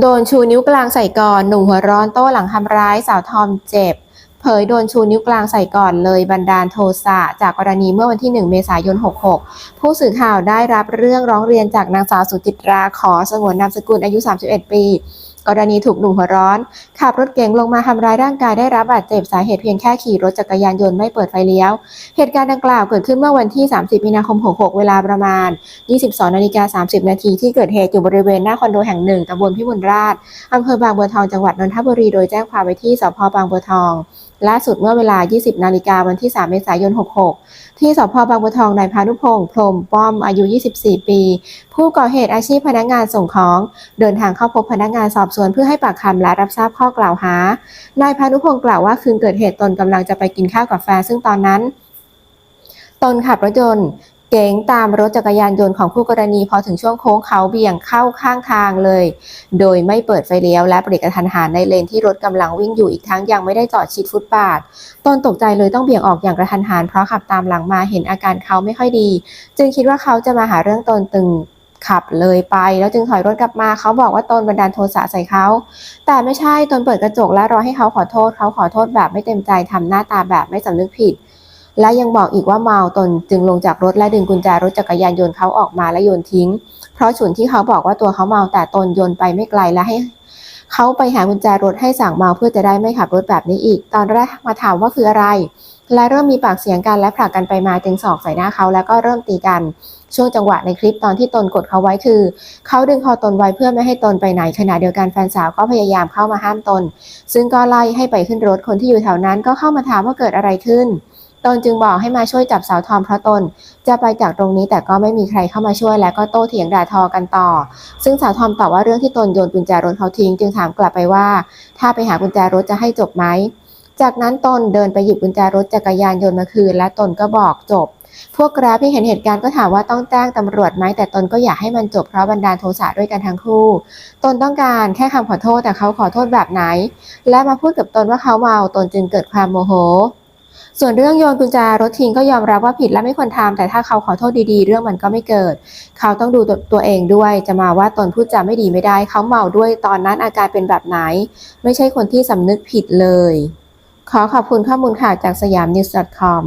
โดนชูนิ้วกลางใส่ก่อน หนุ่มหัวร้อนโต้หลังทำร้ายสาวทอมเจ็บ เผยโดนชูนิ้วกลางใส่ก่อนเลยบันดาลโทสะจากกรณีเมื่อวันที่ 1 เมษายน 66 ผู้สื่อข่าวได้รับเรื่องร้องเรียนจากนางสาวสุจิตราขอสงวนนามสกุลอายุ 31 ปี กรณีถูกหนุ่มหัวร้อนขับรถเก๋งลงมาทำร้ายร่างกายได้รับบาดเจ็บสาเหตุเพียงแค่ขี่รถจักรยานยนต์ไม่เปิดไฟเลี้ยว เหตุการณ์ดังกล่าวเกิดขึ้นเมื่อวันที่ 30 มีนาคม 66 เวลาประมาณ 22 นาฬิกา 30 นาทีที่เกิดเหตุอยู่บริเวณหน้าคอนโดแห่งหนึ่งตำบลพิบูลราษฎร์อำเภอบางบัวทองจังหวัดนนทบุรีโดยแจ้งความไว้ที่สพบางบัวทอง ล่าสุดเมื่อเวลา 20 นาฬิกาวันที่ 3 เมษายน 66 ที่สพบางบัวทอง นายพานุพงศ์พรหมป้อมอายุ 24 ปี ผู้ก่อเหตุอาชีพพนักงานส่งของ เดินทางเข้าพบพนักงานสอบสวนเพื่อให้ปากคำและรับทราบข้อกล่าวหา นายพานุพงศ์กล่าวว่าคืนเกิดเหตุตนกำลังจะไปกินข้าวกับแฟนซึ่งตอนนั้นตนขับรถยนต์ เก๋งตามรถจักรยานยนต์ของคู่กรณีพอถึงช่วงโค้งเขาเบี่ยงเข้าข้างทางเลย โดยไม่เปิดไฟเลี้ยวและเบรกกระทันหันในเลนที่รถกำลังวิ่งอยู่อีกทั้งยังไม่ได้จอดชิดฟุตบาทตนตกใจเลยต้องเบี่ยงออกอย่างกระทันหันเพราะขับตามหลังมาเห็นอาการเขาไม่ค่อยดี จึงคิดว่าเขาจะมาหาเรื่องตนตึงขับเลยไปแล้วจึงถอยรถกลับมาเขาบอกว่าตนบันดาลโทสะใส่เขา แต่ไม่ใช่ตนเปิดกระจกและรอให้เขาขอโทษเขาขอโทษแบบไม่เต็มใจทำหน้าตาแบบไม่สำนึกผิด และยังบอกอีกว่าเมาตนจึงลงจากรถและดึงกุญแจรถจักรยานยนต์เขาออกมาและโยนทิ้ง เพราะฉุนที่เขาบอกว่าตัวเขาเมาแต่ตนโยนไปไม่ไกลและให้เขาไปหากุญแจรถให้สั่งเมาเพื่อจะได้ไม่ขับรถแบบนี้อีก ตอนแรกมาถามว่าคืออะไร และเริ่มมีปากเสียงกันและผลักกันไปมาจึงสอกใส่หน้าเขาแล้วก็เริ่มตีกัน ช่วงจังหวะในคลิปตอนที่ตนกดเขาไว้คือ เขาดึงคอตนไว้เพื่อไม่ให้ตนไปไหนขณะเดียวกันแฟนสาวก็พยายามเข้ามาห้ามตน ซึ่งก็ไล่ให้ไปขึ้นรถคนที่อยู่แถวนั้นก็เข้ามาถามว่าเกิดอะไรขึ้น ตนจึงบอกให้มาช่วยจับสาวทอมเพราะตนจะไปจากตรงนี้แต่ก็ไม่มีใครเข้ามาช่วยและก็โต้เถียงด่าทอกันต่อ ซึ่งสาวทอมตอบว่าเรื่องที่ตนโยนกุญแจรถเขาทิ้ง จึงถามกลับไปว่า ถ้าไปหากุญแจรถจะให้จบไหม จากนั้นตนเดินไปหยิบกุญแจรถจักรยานยนต์มาคืน และตนก็บอกจบ พวกกราฟที่เห็นเหตุการณ์ก็ถามว่าต้องแจ้งตำรวจไหมแต่ตนก็อยากให้มันจบเพราะบันดาลโทสะด้วยกันทั้งคู่ ตนต้องการแค่คำขอโทษแต่เขาขอโทษแบบไหน และมาพูดกับตนว่าเขาเมาตนจึงเกิดความโมโห ส่วนเรื่องโยนกุญแจรถทิ้งก็ยอมรับว่าผิดและไม่ควรทำแต่ถ้าเขาขอโทษดีๆ เรื่องมันก็ไม่เกิด เขาต้องดูตัวตัวเองด้วยจะมาว่าตนพูดจาไม่ดีไม่ได้ เขาเมาด้วยตอนนั้นอาการเป็นแบบไหน ไม่ใช่คนที่สำนึกผิดเลย ขอขอบคุณข้อมูลข่าวจากสยามนิวส์ .com